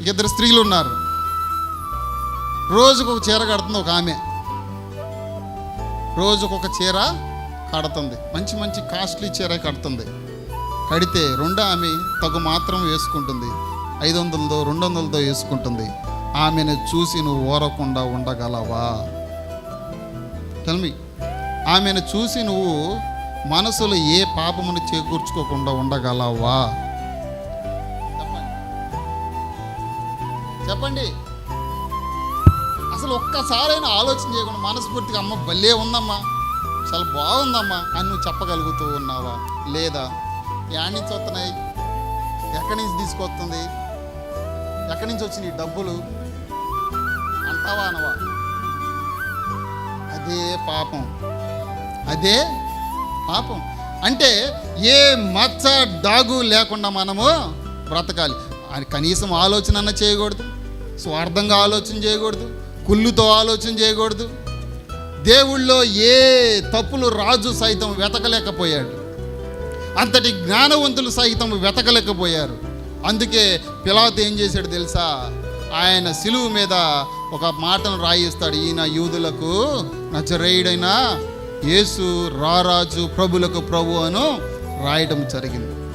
ఇద్దరు స్త్రీలు ఉన్నారు. రోజుకు ఒక చీర కడుతుంది ఒక ఆమె. రోజుకు ఒక చీర కడుతుంది. మంచి మంచి కాస్ట్లీ చీర కడుతుంది. కడితే రెండో ఆమె తగు మాత్రం వేసుకుంటుంది. ఐదు వందలతో రెండు వందలతో వేసుకుంటుంది. ఆమెను చూసి నువ్వు ఓరకుండా ఉండగలవా? టెల్మి ఆమెను చూసి నువ్వు మనసులో ఏ పాపమును చేకూర్చుకోకుండా ఉండగలవా? చెప్పండి. అసలు ఒక్కసారైనా ఆలోచన చేయకుండా మనస్ఫూర్తిగా అమ్మ భలే ఉందమ్మా చాలా బాగుందమ్మా అని నువ్వు చెప్పగలుగుతూ ఉన్నావా? లేదా? యాడ్ నుంచి వస్తున్నాయి? ఎక్కడి నుంచి తీసుకొస్తుంది? ఎక్కడి నుంచి వచ్చినాయి డబ్బులు? అంటావా అనవా? అదే పాపం. అదే పాపం. అంటే ఏ మచ్చ డాగు లేకుండా మనము బ్రతకాలి. కనీసం ఆలోచన అన్న చేయకూడదు స్వార్థంగా ఆలోచన చేయకూడదు కుళ్ళుతో ఆలోచన చేయకూడదు. దేవుళ్ళో ఏ తప్పులు రాజు సైతం వెతకలేకపోయాడు. అంతటి జ్ఞానవంతులు సైతం వెతకలేకపోయారు. అందుకే పిలాత్ ఏం చేశాడు తెలుసా? ఆయన సిలువు మీద ఒక మాటను రాయిస్తాడు. ఈయన యూదులకు నచరేయుడైన యేసు రారాజు ప్రభులకు ప్రభు అను రాయడం జరిగింది.